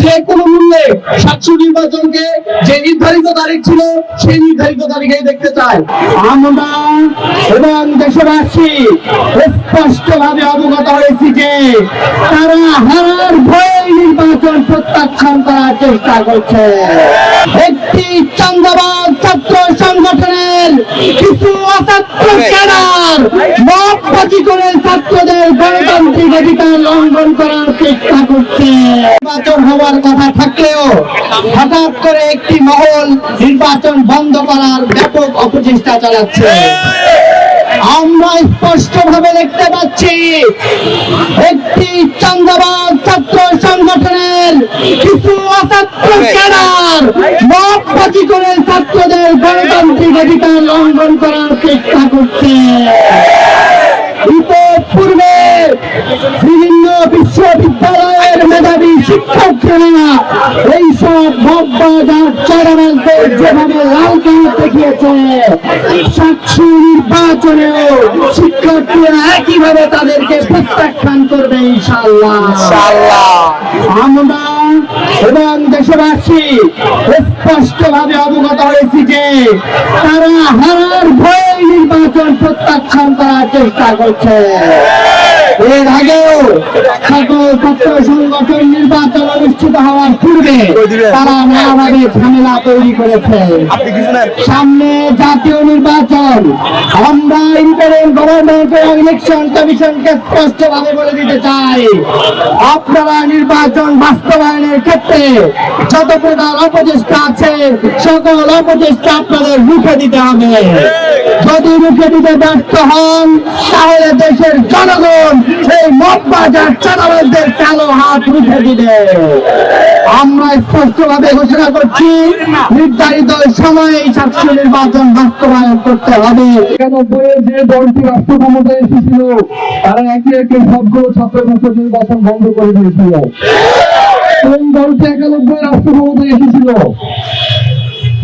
যে কোনো মূল্যে সাতশো নির্বাচনকে যে নির্ধারিত তারিখ ছিল, সেই নির্ধারিত তারিখেই দেখতে চাই। আমরা এবং দেশবাসী স্পষ্ট ভাবে অবগত হয়েছি যে তারা হারার ভয়ে নির্বাচন প্রত্যাখ্যান করার চেষ্টা করছে। একটি চান্দাবাদ ছাত্র সংগঠনের কিছু অছাত্র ক্যাডার মতবাজি করে ছাত্রদের গণতান্ত্রিক অধিকার লঙ্ঘন করার চেষ্টা নির্বাচন হওয়ার কথা থাকলেও হঠাৎ করে একটি মহল নির্বাচন বন্ধ করার ব্যাপক অপচেষ্টা চালাচ্ছে। আমরা স্পষ্ট ভাবে দেখতে পাচ্ছি একটি চান্দাবাদ ছাত্র সংগঠনের কিছু অছাত্র ক্যাডার মতবাজি করে ছাত্রদের গণতান্ত্রিক অধিকার লঙ্ঘন করার চেষ্টা করছে। মেধাবী শিক্ষার্থীরা এইসব ভব্বাজার চড়াবাজদের যেভাবে লাল কার্ড দেখিয়েছে সাক্ষী নির্বাচনেও শিক্ষার্থীরা একইভাবে তাদেরকে প্রত্যাখ্যান করবে ইনশাল্লাহ আমরা এবং দেশবাসী স্পষ্ট ভাবে অবগত হয়েছি যে তারা হারার ভয়ে নির্বাচন প্রত্যাখ্যান করার চেষ্টা করছে। এর আগেও সকল ছাত্র সংগঠন নির্বাচন অনুষ্ঠিত হওয়ার পূর্বে তারা নানাভাবে ঝামেলা তৈরি করেছে। সামনে জাতীয় নির্বাচন। আমরা গভর্নমেন্ট ইলেকশন কমিশনকে স্পষ্ট ভাবে বলে দিতে চাই। আপনারা নির্বাচন বাস্তবায়নের ক্ষেত্রে যত প্রকার অপচেষ্টা আছে সকল অপচেষ্টা আপনাদের রুখে দিতে হবে। যদি রুখে দিতে ব্যর্থ হন, তাহলে দেশের জনগণ এই মদ বাজার কালো হাত রুখে দিবে। আমরা স্পষ্ট ভাবে ঘোষণা করছি, নির্ধারিত সময়ে ছাত্র নির্বাচন বাস্তবায়ন করতে হবে। একানব্বইয়ে যে দলটি রাষ্ট্র ক্ষমতায় এসেছিল, তারা একে একে সবগুলো ছাত্র ছাত্র নির্বাচন বন্ধ করে দিয়েছিল। কোন দলটি একানব্বই রাষ্ট্র ক্ষমতায় এসেছিল।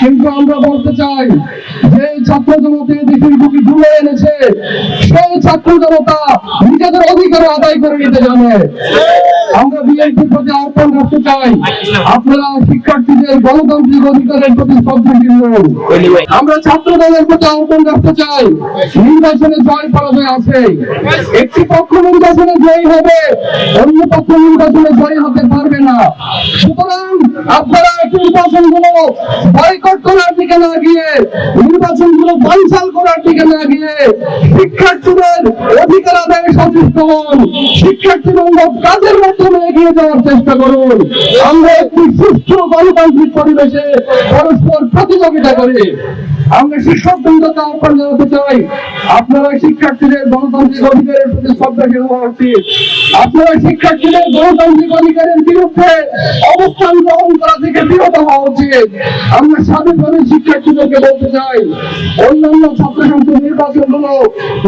কিন্তু আমরা বলতে চাই, যে ছাত্র জনতা দেশের বুকে ঢুলে এনেছে, সেই ছাত্র জনতা নিজেদের অধিকার আদায় করে নিতে জানে। আমরা বিএনপির প্রতি আহ্বান রাখতে চাই, আপনারা শিক্ষার্থীদের গণতান্ত্রিক অধিকারের প্রতি শ্রদ্ধাশীল আমরা ছাত্র দলের প্রতি আহ্বান রাখতে চাই, নির্বাচনে জয় পরাজয় আছে একটি পক্ষ নির্বাচনে জয়ী হবে অন্য পক্ষ নির্বাচনে জয়ী হতে পারবে না। সুতরাং আপনারা এই নির্বাচনগুলো বয়কট করার দিকে না গিয়ে নির্বাচনগুলো বানচাল করার দিকে না গিয়ে শিক্ষার্থীদের অধিকার আদায়ের সচেষ্ট হন শিক্ষার্থী বান্ধব কাজের মাধ্যমে এগিয়ে যাওয়ার চেষ্টা করুন। আমরা একটি সুস্থ গণতান্ত্রিক পরিবেশে পরস্পর প্রতিযোগিতা করি আমরা শিক্ষক বৃন্দকে আহ্বান জানাতে চাই। আপনারা শিক্ষার্থীদের গণতান্ত্রিক অধিকারের প্রতি শ্রদ্ধাশীল হওয়া উচিত। আপনারা শিক্ষার্থীদের গণতান্ত্রিক অধিকারের বিরুদ্ধে অবস্থান গ্রহণ করা থেকে বিরত হওয়া উচিত। আমরা স্বাধীনভাবে শিক্ষার্থীদেরকে বলতে চাই, অন্যান্য ছাত্র সংসদ নির্বাচনগুলো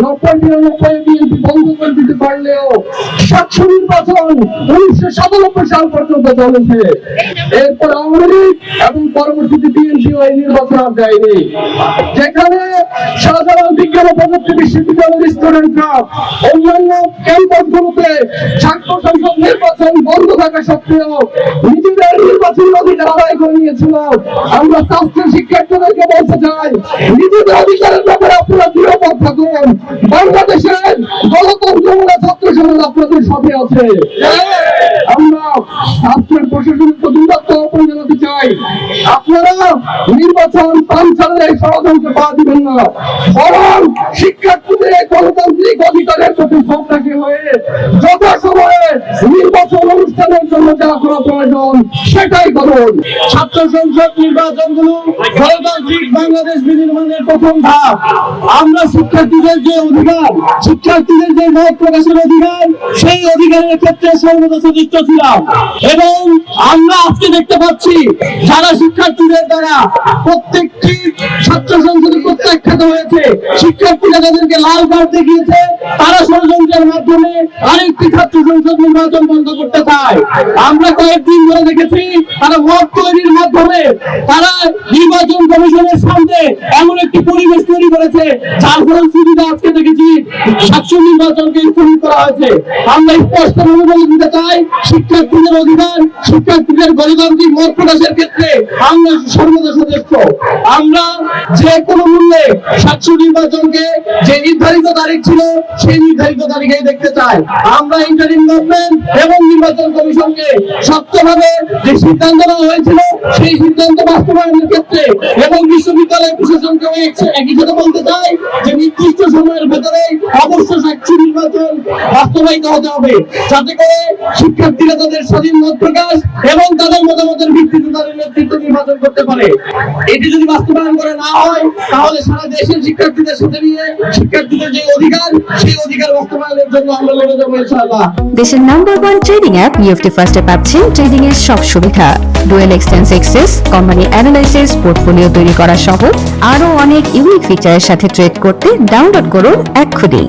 নব্বই নিরানব্বই বিএনপি বন্ধ করে দিতে পারলেও সাতশো নির্বাচন উনিশশো সাতানব্বই সাল পর্যন্ত চলেছে। এরপর আওয়ামী লীগ এবং পরবর্তীতে বিএনপি এই নির্বাচন আর দেয়নি। যেখানে শাহজালাল বিজ্ঞান ও প্রযুক্তি বিশ্ববিদ্যালয়ের স্টুডেন্টরা অন্যান্য ক্যাম্পাস গুলোতে ছাত্র সংসদ নির্বাচন বন্ধ থাকা সত্ত্বেও নিজেদের নির্বাচনের অধিকার আদায় করে নিয়েছিল। আমরা ছাত্র শিক্ষার্থীদেরকে বলতে চাই, নিজেদের অধিকারের ব্যাপারে আপনারা নিরাপদ থাকুন। বাংলাদেশের গণতন্ত্রমূলক ছাত্র সমাজ আপনাদের সাথে আছে। আমরা ছাত্রের প্রশাসনিক আহ্বান জানাতে চাই। নির্বাচন পাঞ্চালের এই ষড়যন্ত্র পা দিবেন না। বরং শিক্ষার্থীদের এই গণতান্ত্রিক অধিকারের প্রতি শ্রদ্ধাশীল হয়ে যথাসময়ে নির্বাচন অনুষ্ঠানের জন্য যা করা প্রয়োজন সেটাই করুন। ছাত্র সংসদ নির্বাচনগুলো গণতান্ত্রিক বাংলাদেশ বিনির্মাণের প্রথম ধাপ। আমরা শিক্ষার্থীদের যে অধিকার, শিক্ষার্থীদের যে মত প্রকাশের অধিকার, সেই অধিকারের ক্ষেত্রে সর্বদা সদিচ্ছ ছিলাম। এবং আমরা আজকে দেখতে পাচ্ছি, যারা শিক্ষার্থীদের দ্বারা প্রত্যেকটি ছাত্র সংসদে প্রত্যাখ্যাত হয়েছে, শিক্ষার্থীরা তাদেরকে লাল কার্ড দেখিয়েছে, তারা ষড়যন্ত্রের মাধ্যমে আরেকটি ছাত্র সংসদ নির্বাচন বন্ধ করতে চায়। আমরা কয়েকদিন ধরে দেখেছি, তারা মত তৈরির মাধ্যমে তারা নির্বাচন কমিশনের সামনে এমন একটি পরিবেশ তৈরি করেছে, যার ফলশ্রুতিতে আজকে দেখেছি সাতশো নির্বাচনকে স্থগিত করা হয়েছে। আমরা স্পষ্টভাবে বলে দিতে চাই, শিক্ষার্থীদের অধিকার শিক্ষার্থীদের গণতান্ত্রিক মত প্রকাশের ক্ষেত্রে আমরা আমরা যে কোনো মূল্যে সাতশো নির্বাচনকে যে নির্ধারিত তারিখ ছিল, সেই নির্ধারিত তারিখেই দেখতে চাই। আমরা ইন্টারিম গভর্নমেন্ট এবং নির্বাচন কমিশনকে যে সিদ্ধান্ত নেওয়া হয়েছিল, সেই সিদ্ধান্ত বাস্তবায়নের ক্ষেত্রে এবং বিশ্ববিদ্যালয় প্রশাসনকে একই সাথে বলতে চাই যে নির্দিষ্ট সময়ের ভেতরে অবশ্যই সাক্ষী নির্বাচন বাস্তবায়িত হতে হবে। যাতে করে শিক্ষার্থীরা তাদের স্বাধীন মত প্রকাশ এবং তাদের মতামতের ভিত্তিতে তাদের নেতৃত্ব নির্বাচন করতে পারে। এটি যদি বাস্তবায়ন করে না হয়, তাহলে সারা দেশের শিক্ষার্থীদের সাথে নিয়ে শিক্ষার্থীদের যে অধিকার, সেই অধিকার বাস্তবায়নের জন্য আমরা লড়ে যাব, ইনশাআল্লাহ। দেশের number one trading app UFT ফার্স্টে পাচ্ছেন ট্রেডিং এর সব সুবিধা। Dual exchange access company analysis portfolio তৈরি করা সহ আরও অনেক ইউনিক ফিচারের সাথে ট্রেড করতে ডাউনলোড করুন এক্ষুনি।